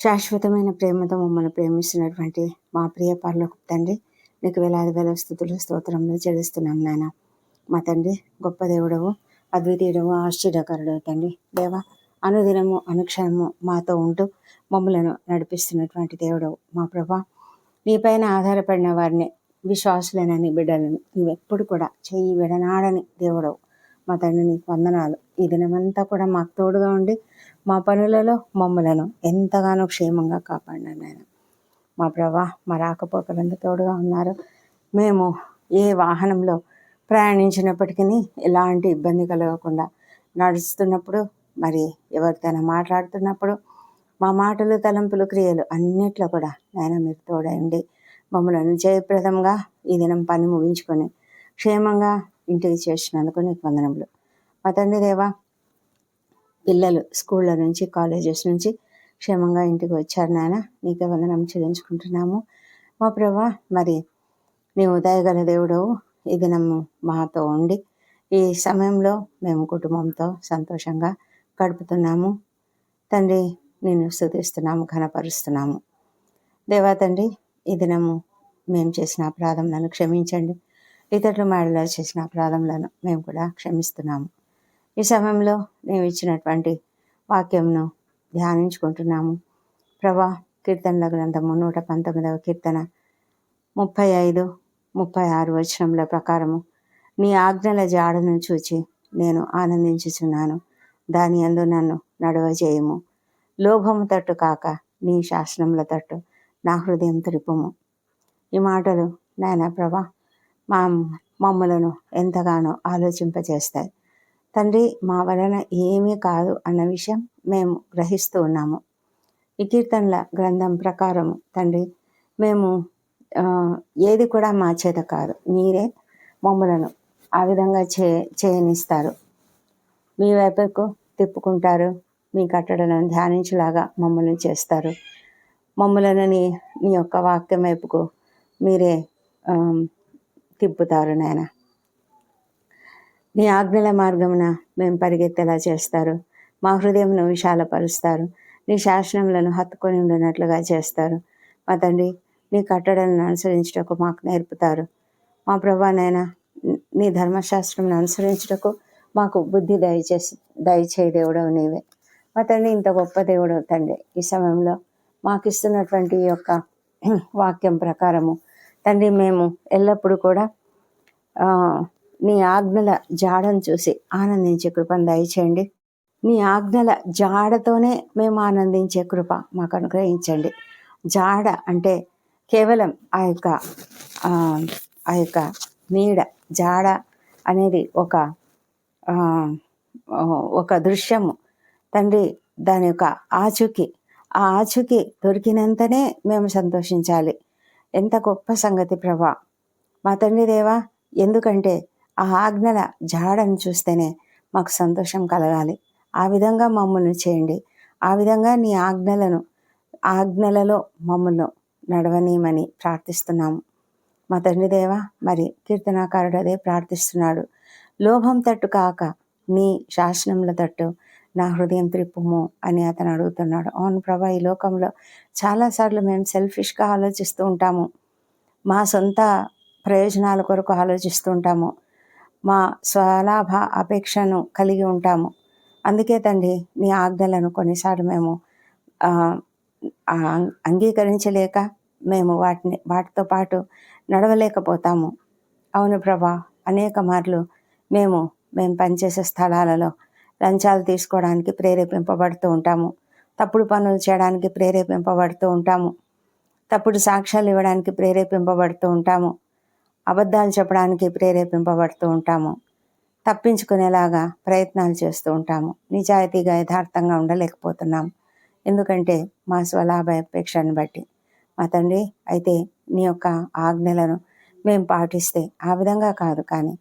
శాశ్వతమైన ప్రేమతో మమ్మల్ని ప్రేమిస్తున్నటువంటి మా ప్రియ పర్లకు తండ్రి నీకు వేలాది వేల స్థుతులు స్తోత్రంలో చెల్లిస్తున్నాం నాయన. మా తండ్రి గొప్ప దేవుడవు అద్వితీయుడవు ఆశ్చర్యకరుడు తండ్రి. దేవ అనుదినము అనుక్షణము మాతో ఉంటూ మమ్మలను నడిపిస్తున్నటువంటి దేవుడవు మా ప్రభా. నీపైన ఆధారపడిన వారిని విశ్వాసులేనని బిడ్డలను బిడ్డలను నువ్వెప్పుడు కూడా చెయ్యి విడనాడని దేవుడవు. మా తండ్రి నీకు వందనాలు. ఈ దినమంతా కూడా మాకు తోడుగా ఉండి మా పనులలో మమ్మలను ఎంతగానో క్షేమంగా కాపాడినారు ఆయన మా ప్రభా మా రాకపోకలంతా తోడుగా ఉన్నారు. మేము ఏ వాహనంలో ప్రయాణించినప్పటికీ ఎలాంటి ఇబ్బంది కలగకుండా నడుస్తున్నప్పుడు మరి ఎవరితోనైనా మాట్లాడుతున్నప్పుడు మా మాటలు తలంపులు క్రియలు అన్నిట్లో కూడా నాయన మీరు తోడండి. మమ్మల్ని జయప్రదంగా ఈ దినం పని ముగించుకొని క్షేమంగా ఇంటికి చేసినందుకు నీకు వందనములు. మా తండ్రి దేవా పిల్లలు స్కూళ్ళ నుంచి కాలేజెస్ నుంచి క్షేమంగా ఇంటికి వచ్చారు నాయన నీకే వందనం చెల్లించుకుంటున్నాము. మా ప్రభా మరి నీవు దయగల దేవుడవు. ఈ దినము మాతో ఉండి ఈ సమయంలో మేము కుటుంబంతో సంతోషంగా గడుపుతున్నాము. తండ్రి నేను స్థుతిస్తున్నాము ఘనపరుస్తున్నాము. దేవా తండ్రి ఈ దినము మేము చేసిన అపరాధములను క్షమించండి. ఇతరుల మేడలో చేసిన అపరాధములను మేము కూడా క్షమిస్తున్నాము. ఈ సమయంలో మేము ఇచ్చినటువంటి వాక్యంను ధ్యానించుకుంటున్నాము. ప్రభా కీర్తనల గ్రంథము నూట పంతొమ్మిదవ కీర్తన ముప్పై ఐదు ముప్పై ఆరు వచనముల ప్రకారము. నీ ఆజ్ఞల జాడను చూచి నేను ఆనందించుచున్నాను. దాని అందు నన్ను నడవజేయము లోభము తట్టు కాక నీ శాసనముల తట్టు నా హృదయం త్రిపుము ఈ మాటలు నాయన ప్రభా మా మమ్మలను ఎంతగానో ఆలోచింపజేస్తాయి. తండ్రి మా వలన ఏమీ కాదు అన్న విషయం మేము గ్రహిస్తూ ఉన్నాము. ఈ కీర్తనల గ్రంథం ప్రకారం తండ్రి మేము ఏది కూడా మా చేత కాదు. మీరే మమ్మలను ఆ విధంగా చే చేయనిస్తారు. మీ వైపుకు తిప్పుకుంటారు మీ కట్టడలను ధ్యానించేలాగా మమ్మల్ని చేస్తారు. మమ్మలను మీ నీ యొక్క వాక్యం వైపుకు మీరే తిప్పుతారు నాయన. నీ ఆజ్ఞల మార్గమున మేము పరిగెత్తేలా చేస్తారు. మా హృదయంను విశాలపరుస్తారు. నీ శాసనములను హత్తుకొని ఉండినట్లుగా చేస్తారు. మా తండ్రి నీ కట్టడలను అనుసరించటకు మాకు నేర్పుతారు. మా ప్రభానైనా నీ ధర్మశాస్త్రం అనుసరించటకు మాకు బుద్ధి దయచేసి దయచేయ దేవుడవు నీవే. మా తండ్రి ఇంత గొప్ప దేవుడు తండ్రి. ఈ సమయంలో మాకు ఇస్తున్నటువంటి ఈ యొక్క వాక్యం ప్రకారము తండ్రి మేము ఎల్లప్పుడూ కూడా నీ ఆజ్ఞల జాడను చూసి ఆనందించే కృపను దయచేయండి. నీ ఆజ్ఞల జాడతోనే మేము ఆనందించే కృప మాకు అనుగ్రహించండి. జాడ అంటే కేవలం ఆ యొక్క ఆ యొక్క నీడ. జాడ అనేది ఒక ఒక దృశ్యము. తండ్రి దాని యొక్క ఆచుకి. ఆ ఆచుకి దొరికినంతనే మేము సంతోషించాలి. ఎంత గొప్ప సంగతి ప్రభా. మా తండ్రి దేవా ఎందుకంటే ఆ ఆజ్ఞల జాడను చూస్తేనే మాకు సంతోషం కలగాలి. ఆ విధంగా మమ్మల్ని చేయండి. ఆ విధంగా నీ ఆజ్ఞలను ఆజ్ఞలలో మమ్మల్ని నడవనీయమని ప్రార్థిస్తున్నాము మా తండ్రి దేవ మరి కీర్తనాకారుడు అదే ప్రార్థిస్తున్నాడు. లోభం తట్టు కాక నీ శాసనముల తట్టు నా హృదయం త్రిప్పుము అని అతను అడుగుతున్నాడు. అవును ప్రభా ఈ లోకంలో చాలాసార్లు మేము సెల్ఫిష్గా ఆలోచిస్తూ ఉంటాము. మా సొంత ప్రయోజనాల కొరకు ఆలోచిస్తూ ఉంటాము. మా స్వలాభ అపేక్షను కలిగి ఉంటాము. అందుకే తండ్రి నీ ఆజ్ఞలను కొన్నిసార్లు మేము అంగీకరించలేక మేము వాటిని వాటితో పాటు నడవలేకపోతాము. అవును ప్రభా అనేక మార్లు మేము మేము పనిచేసే స్థలాలలో లంచాలు తీసుకోవడానికి ప్రేరేపింపబడుతూ ఉంటాము. తప్పుడు పనులు చేయడానికి ప్రేరేపింపబడుతూ ఉంటాము. తప్పుడు సాక్ష్యాలు ఇవ్వడానికి ప్రేరేపింపబడుతూ ఉంటాము. అబద్ధాలు చెప్పడానికి ప్రేరేపింపబడుతూ ఉంటాము. తప్పించుకునేలాగా ప్రయత్నాలు చేస్తూ ఉంటాము. నిజాయితీగా యథార్థంగా ఉండలేకపోతున్నాము. ఎందుకంటే మా స్వలాభ అపేక్షను బట్టి. మా తండ్రి అయితే నీ యొక్క ఆజ్ఞలను మేము పాటిస్తే ఆ విధంగా కాదు కానీ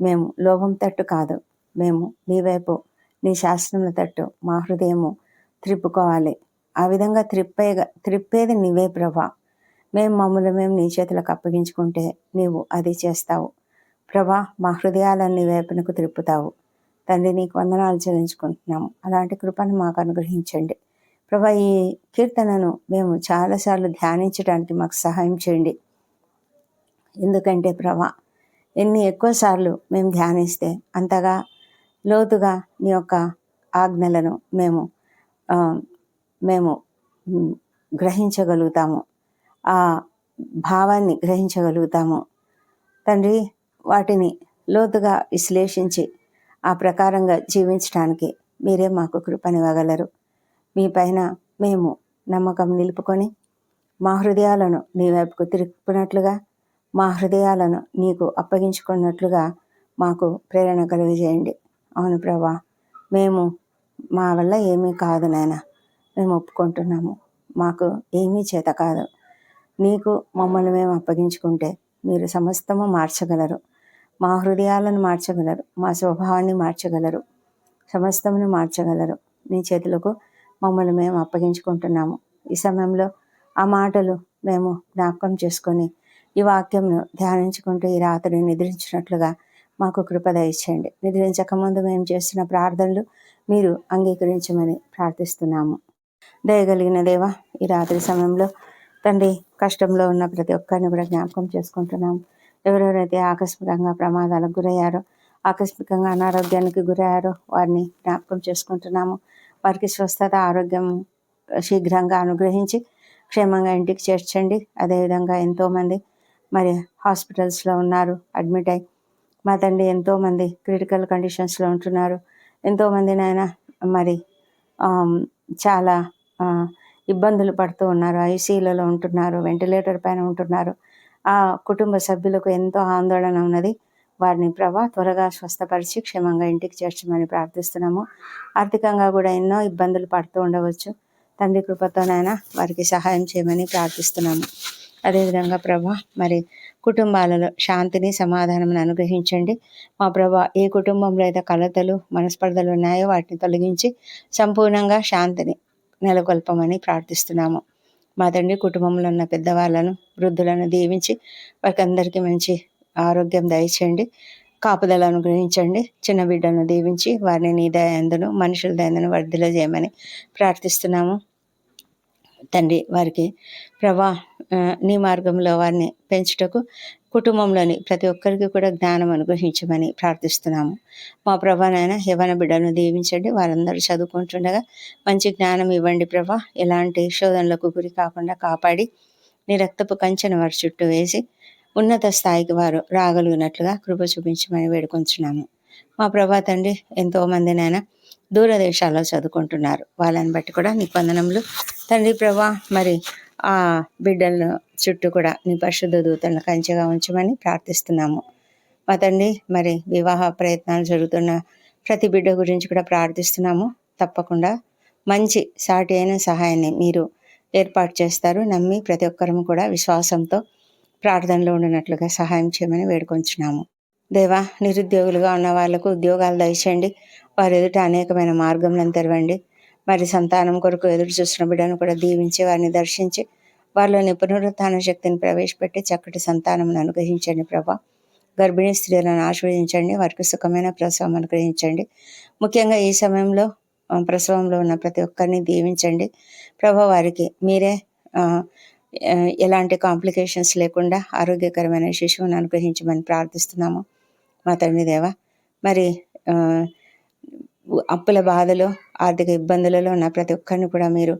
మేము లోభం తట్టు కాదు. మేము నీ వైపు నీ శాస్త్రముల తట్టు మా హృదయము త్రిప్పుకోవాలి. ఆ విధంగా త్రిప్పే త్రిప్పేది నీవే ప్రభా. మేము మమ్మల్ని మేము నీ చేతులకు అప్పగించుకుంటే నీవు అది చేస్తావు. ప్రభా మా హృదయాలన్నీ వేపనకు తిరుపుతావు. తండ్రి నీకు వందనాలు చెల్లించుకుంటున్నాము. అలాంటి కృపను మాకు అనుగ్రహించండి. ప్రభా ఈ కీర్తనను మేము చాలాసార్లు ధ్యానించడానికి మాకు సహాయం చేయండి. ఎందుకంటే ప్రభా ఎన్ని ఎక్కువసార్లు మేము ధ్యానిస్తే అంతగా లోతుగా నీ యొక్క ఆజ్ఞలను మేము మేము గ్రహించగలుగుతాము. ఆ భావాన్ని గ్రహించగలుగుతాము. తండ్రి వాటిని లోతుగా విశ్లేషించి ఆ ప్రకారంగా జీవించడానికి మీరే మాకు కృపనివ్వగలరు. మీ పైన మేము నమ్మకం నిలుపుకొని మా హృదయాలను నీ వైపుకు తిరుపునట్లుగా మా హృదయాలను నీకు అప్పగించుకున్నట్లుగా మాకు ప్రేరణ కలుగజేయండి. అవును ప్రభా మేము మా వల్ల ఏమీ కాదు నాయన. మేము ఒప్పుకుంటున్నాము. మాకు ఏమీ చేత కాదు. మీకు మమ్మల్ని మేము అప్పగించుకుంటే మీరు సమస్తము మార్చగలరు. మా హృదయాలను మార్చగలరు. మా స్వభావాన్ని మార్చగలరు. సమస్తమును మార్చగలరు. మీ చేతులకు మమ్మల్ని మేము అప్పగించుకుంటున్నాము. ఈ సమయంలో ఆ మాటలు మేము జ్ఞాపకం చేసుకొని ఈ వాక్యంను ధ్యానించుకుంటూ ఈ రాత్రి నిద్రించినట్లుగా మాకు కృప దయచేయండి. నిద్రించక ముందు మేము చేస్తున్న ప్రార్థనలు మీరు అంగీకరించమని ప్రార్థిస్తున్నాము. దయగలిగిన దేవ ఈ రాత్రి సమయంలో తండ్రి కష్టంలో ఉన్న ప్రతి ఒక్కరిని కూడా జ్ఞాపకం చేసుకుంటున్నాము ఎవరెవరైతే ఆకస్మికంగా ప్రమాదాలకు గురయ్యారో ఆకస్మికంగా అనారోగ్యానికి గురయ్యారో వారిని జ్ఞాపకం చేసుకుంటున్నాము. వారికి స్వస్థత ఆరోగ్యం శీఘ్రంగా అనుగ్రహించి క్షేమంగా ఇంటికి చేర్చండి. అదేవిధంగా ఎంతోమంది మరి హాస్పిటల్స్లో ఉన్నారు అడ్మిట్ అయి. మా తండ్రి ఎంతోమంది క్రిటికల్ కండిషన్స్లో ఉంటున్నారు. ఎంతోమంది నాయన మరి చాలా ఇబ్బందులు పడుతూ ఉన్నారు. ఐసీయూలలో ఉంటున్నారు వెంటిలేటర్ పైన ఉంటున్నారు. ఆ కుటుంబ సభ్యులకు ఎంతో ఆందోళన ఉన్నది. వారిని ప్రభా త్వరగా స్వస్థపరిచి క్షేమంగా ఇంటికి చేర్చమని ప్రార్థిస్తున్నాము. ఆర్థికంగా కూడా ఎన్నో ఇబ్బందులు పడుతూ ఉండవచ్చు. తండ్రి కృపతోనైనా వారికి సహాయం చేయమని ప్రార్థిస్తున్నాము. అదేవిధంగా ప్రభా మరి కుటుంబాలలో శాంతిని సమాధానం అనుగ్రహించండి. మా ప్రభా ఏ కుటుంబంలో అయితే కలతలు మనస్పర్ధలు ఉన్నాయో వాటిని తొలగించి సంపూర్ణంగా శాంతిని నెలకొల్పమని ప్రార్థిస్తున్నాము. మా తండ్రి కుటుంబంలో ఉన్న పెద్దవాళ్ళను వృద్ధులను దీవించి వారికి అందరికీ మంచి ఆరోగ్యం దయచేయండి. కాపుదల అనుగ్రహించండి. చిన్న బిడ్డను దీవించి వారిని నీ దయందును మనుషుల దయందును వర్ధిలో చేయమని ప్రార్థిస్తున్నాము. తండ్రి వారికి ప్రభా నీ మార్గంలో వారిని పెంచుటకు కుటుంబంలోని ప్రతి ఒక్కరికి కూడా జ్ఞానం అనుగ్రహించమని ప్రార్థిస్తున్నాము. మా ప్రభానైనా యవన బిడ్డలను దీవించండి. వారందరూ చదువుకుంటుండగా మంచి జ్ఞానం ఇవ్వండి ప్రభా. ఎలాంటి శోధనలకు గురి కాకుండా కాపాడి నీ రక్తపు కంచెను వారి చుట్టూ వేసి ఉన్నత స్థాయికి వారు రాగలిగినట్లుగా కృప చూపించమని వేడుకొంచున్నాము. మా ప్రభా తండ్రి ఎంతో మందినైనా దూరదేశాల్లో చదువుకుంటున్నారు. వాళ్ళని బట్టి కూడా నీ వందనములు. తండ్రి ప్రభా మరి ఆ బిడ్డలను చుట్టూ కూడా నీ పరిశుద్ధ దూతలను కంచెగా ఉంచమని ప్రార్థిస్తున్నాము. మా తండ్రి మరి వివాహ ప్రయత్నాలు జరుగుతున్న ప్రతి బిడ్డ గురించి కూడా ప్రార్థిస్తున్నాము. తప్పకుండా మంచి సాటి అయిన సహాయాన్ని మీరు ఏర్పాటు చేస్తారు. నమ్మి ప్రతి ఒక్కరము కూడా విశ్వాసంతో ప్రార్థనలో ఉండినట్లుగా సహాయం చేయమని వేడుకొంచున్నాము. దేవా నిరుద్యోగులుగా ఉన్న వాళ్ళకు ఉద్యోగాలు దయచేయండి. వారి ఎదుట అనేకమైన మార్గములను తెరవండి. మరి సంతానం కొరకు ఎదురు చూసిన బిడ్డను కూడా దీవించి వారిని దర్శించి వారిలోని పునరుత్థాన శక్తిని ప్రవేశపెట్టి చక్కటి సంతానం అనుగ్రహించండి ప్రభా. గర్భిణీ స్త్రీలను ఆశీర్వదించండి వారికి సుఖమైన ప్రసవం అనుగ్రహించండి. ముఖ్యంగా ఈ సమయంలో ప్రసవంలో ఉన్న ప్రతి ఒక్కరిని దీవించండి. ప్రభా వారికి మీరే ఎలాంటి కాంప్లికేషన్స్ లేకుండా ఆరోగ్యకరమైన శిశువును అనుగ్రహించమని ప్రార్థిస్తున్నాము. మా తండ్రి దేవ మరి అప్పుల బాధలో ఆర్థిక ఇబ్బందులలో ఉన్న ప్రతి ఒక్కరిని కూడా మీరు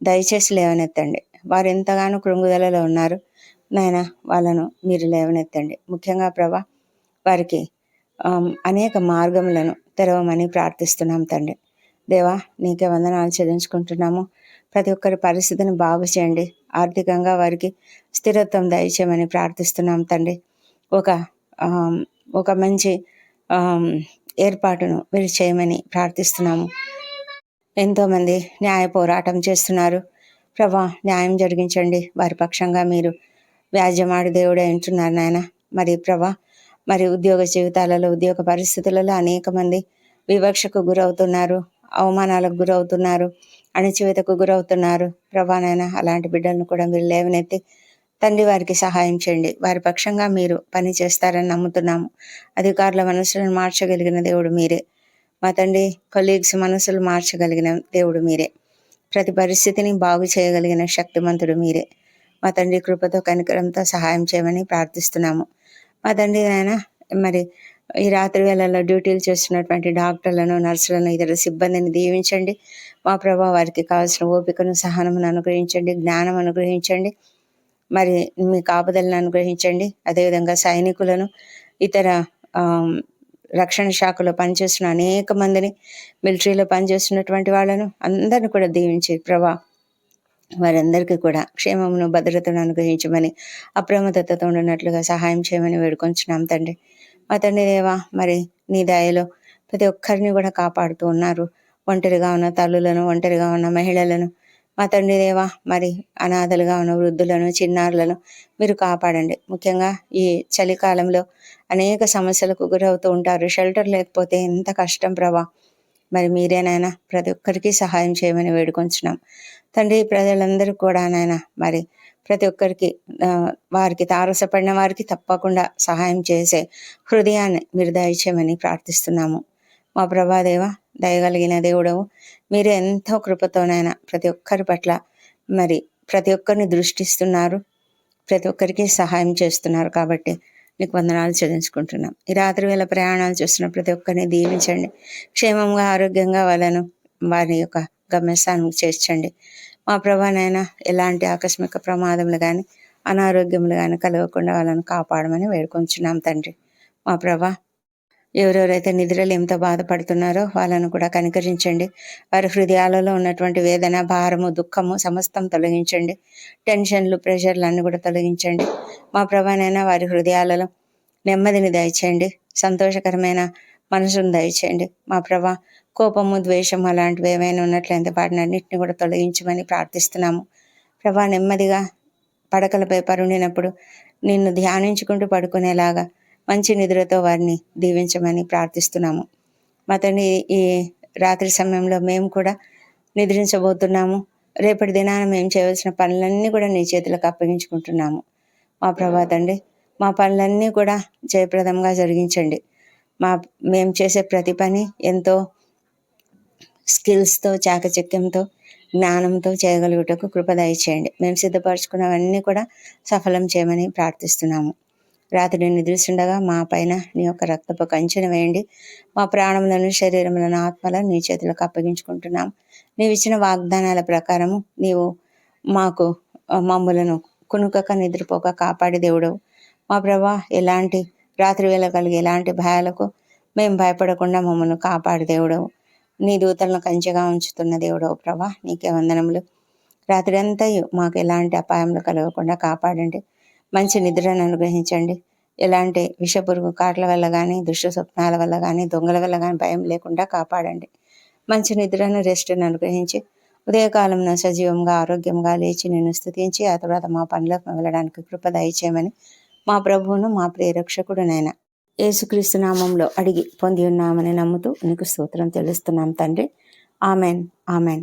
దయచేసి లేవనెత్తండి. వారు ఎంతగానో కృంగుదలలో ఉన్నారు. నాయన వాళ్ళను మీరు లేవనెత్తండి. ముఖ్యంగా ప్రభా వారికి అనేక మార్గములను తెరవమని ప్రార్థిస్తున్నాం తండ్రి. దేవా నీకే వందనాలు చెల్లించుకుంటున్నాము. ప్రతి ఒక్కరి పరిస్థితిని బాగు చేయండి. ఆర్థికంగా వారికి స్థిరత్వం దయచేయమని ప్రార్థిస్తున్నాం తండ్రి. ఒక ఒక మంచి ఏర్పాటును మీరు చేయమని ప్రార్థిస్తున్నాము. ఎంతోమంది న్యాయ పోరాటం చేస్తున్నారు. ప్రభా న్యాయం జరిగించండి. వారి పక్షంగా మీరు వ్యాజ్యమాడు దేవుడే ఉంటున్నారు నాయన. మరి ప్రభా మరి ఉద్యోగ జీవితాలలో ఉద్యోగ పరిస్థితులలో అనేక మంది వివక్షకు గురవుతున్నారు అవమానాలకు గురవుతున్నారు అణచివేతకు గురవుతున్నారు. ప్రభా నాయన అలాంటి బిడ్డలను కూడా మీరు లేవనెత్తి తండ్రి వారికి సహాయం చేయండి. వారి పక్షంగా మీరు పని చేస్తారని నమ్ముతున్నాము. అధికారుల మనసులను మార్చగలిగిన దేవుడు మీరే. మా తండ్రి కొలీగ్స్ మనసులు మార్చగలిగిన దేవుడు మీరే. ప్రతి పరిస్థితిని బాగు చేయగలిగిన శక్తిమంతుడు మీరే. మా తండ్రి కృపతో కనికరంతో సహాయం చేయమని ప్రార్థిస్తున్నాము. మా తండ్రి నాయన మరి ఈ రాత్రి వేళల్లో డ్యూటీలు చేస్తున్నటువంటి డాక్టర్లను నర్సులను ఇతర సిబ్బందిని దీవించండి. మా ప్రభా వారికి కావాల్సిన ఓపికను సహనమును అనుగ్రహించండి జ్ఞానం అనుగ్రహించండి. మరి మీ కాపుదలను అనుగ్రహించండి. అదేవిధంగా సైనికులను ఇతర రక్షణ శాఖలో పనిచేస్తున్న అనేక మందిని మిలిటరీలో పనిచేస్తున్నటువంటి వాళ్ళను అందరిని కూడా దీవించి ప్రభా వారందరికీ కూడా క్షేమమును భద్రతను అనుగ్రహించమని అప్రమత్తతో ఉన్నట్లుగా సహాయం చేయమని వేడుకొంచున్నాం తండ్రి. మా తండ్రి దేవా మరి నీ దయలో ప్రతి ఒక్కరిని కూడా కాపాడుతూ ఉన్నారు. ఒంటరిగా ఉన్న తల్లులను ఒంటరిగా ఉన్న మహిళలను మా తండ్రి దేవా మరి అనాథలుగా ఉన్న వృద్ధులను చిన్నారులను మీరు కాపాడండి. ముఖ్యంగా ఈ చలికాలంలో అనేక సమస్యలకు గురవుతూ ఉంటారు. షెల్టర్ లేకపోతే ఎంత కష్టం ప్రభా. మరి మీరేనైనా ప్రతి ఒక్కరికి సహాయం చేయమని వేడుకొంచున్నాం. తండ్రి ప్రజలందరూ కూడా నాయన మరి ప్రతి ఒక్కరికి వారికి తారసపడిన వారికి తప్పకుండా సహాయం చేసే హృదయాన్ని మీరు దయచేయమని ప్రార్థిస్తున్నాము. మా ప్రభాదేవ దయగలిగిన దేవుడవు. మీరు ఎంతో కృపతోనైనా ప్రతి ఒక్కరి పట్ల మరి ప్రతి ఒక్కరిని దృష్టిస్తున్నారు. ప్రతి ఒక్కరికి సహాయం చేస్తున్నారు కాబట్టి నీకు వందనాలు చెల్లించుకుంటున్నాం. ఈ రాత్రి వేళ ప్రయాణాలు చేస్తున్న ప్రతి ఒక్కరిని దీవించండి. క్షేమంగా ఆరోగ్యంగా వాళ్ళను వారి యొక్క గమ్యస్థానం చేర్చండి. మా ప్రభానైనా ఎలాంటి ఆకస్మిక ప్రమాదములు కానీ అనారోగ్యములు కానీ కలగకుండా వాళ్ళని కాపాడమని వేడుకొంచున్నాం తండ్రి. మా ప్రభా ఎవరెవరైతే నిద్రలు ఎంత బాధపడుతున్నారో వాళ్ళను కూడా కనికరించండి. వారి హృదయాలలో ఉన్నటువంటి వేదన భారము దుఃఖము సమస్తం తొలగించండి. టెన్షన్లు ప్రెషర్లు అన్ని కూడా తొలగించండి. మా ప్రభానైనా వారి హృదయాలలో నెమ్మదిని దయచేయండి. సంతోషకరమైన మనసును దయచేయండి. మా ప్రభా కోపము ద్వేషం అలాంటివి ఏమైనా ఉన్నట్లయితే వాటిని అన్నింటిని కూడా తొలగించమని ప్రార్థిస్తున్నాము. ప్రభా నెమ్మదిగా పడకలపై పరుండినప్పుడు నిన్ను ధ్యానించుకుంటూ పడుకునేలాగా మంచి నిద్రతో వారిని దీవించమని ప్రార్థిస్తున్నాము. మా తండ్రి ఈ రాత్రి సమయంలో మేము కూడా నిద్రించబోతున్నాము. రేపటి దినాన మేము చేయవలసిన పనులన్నీ కూడా నీ చేతులకు అప్పగించుకుంటున్నాము. మా ప్రభా తండ్రి మా పనులన్నీ కూడా జయప్రదంగా జరిగించండి. మా మేము చేసే ప్రతి పని ఎంతో స్కిల్స్తో చాకచక్యంతో జ్ఞానంతో చేయగలుగుటకు కృప దయచేయండి. మేము సిద్ధపరచుకున్నవన్నీ కూడా సఫలం చేయమని ప్రార్థిస్తున్నాము. రాత్రి నిద్రిస్తుండగా మా పైన నీ యొక్క రక్తపు కంచెను వేయండి. మా ప్రాణములను శరీరములను ఆత్మలను నీ చేతులకు అప్పగించుకుంటున్నాం. నీవు ఇచ్చిన వాగ్దానాల ప్రకారము నీవు మాకు మమ్ములను కునుకక నిద్రపోక కాపాడి దేవుడు మా ప్రభా ఎలాంటి రాత్రి వేళ కలిగి ఎలాంటి భయాలకు మేము భయపడకుండా మమ్మల్ని కాపాడి దేవుడవు. నీ దూతలను కంచెగా ఉంచుతున్న దేవుడవు ప్రభా నీకే వందనములు. రాత్రి అంతా మాకు ఎలాంటి అపాయములు కలగకుండా కాపాడండి. మంచి నిద్రను అనుగ్రహించండి. ఎలాంటి విషపురుగు కాట్ల వల్ల కానీ దుష్ట స్వప్నాల వల్ల కానీ దొంగల వల్ల కానీ భయం లేకుండా కాపాడండి. మంచి నిద్రను రెస్ట్ను అనుగ్రహించి ఉదయకాలంలో సజీవంగా ఆరోగ్యంగా లేచి నేను స్థుతించి ఆ తర్వాత మా పనులకు వెళ్ళడానికి కృప దయచేయమని మా ప్రభువును మా ప్రియరక్షకుడు నాయన యేసుక్రీస్తు నామంలో అడిగి పొంది ఉన్నామని నమ్ముతూ నీకు స్తోత్రం తెలుస్తున్నాం తండ్రి. ఆమెన్. ఆమెన్.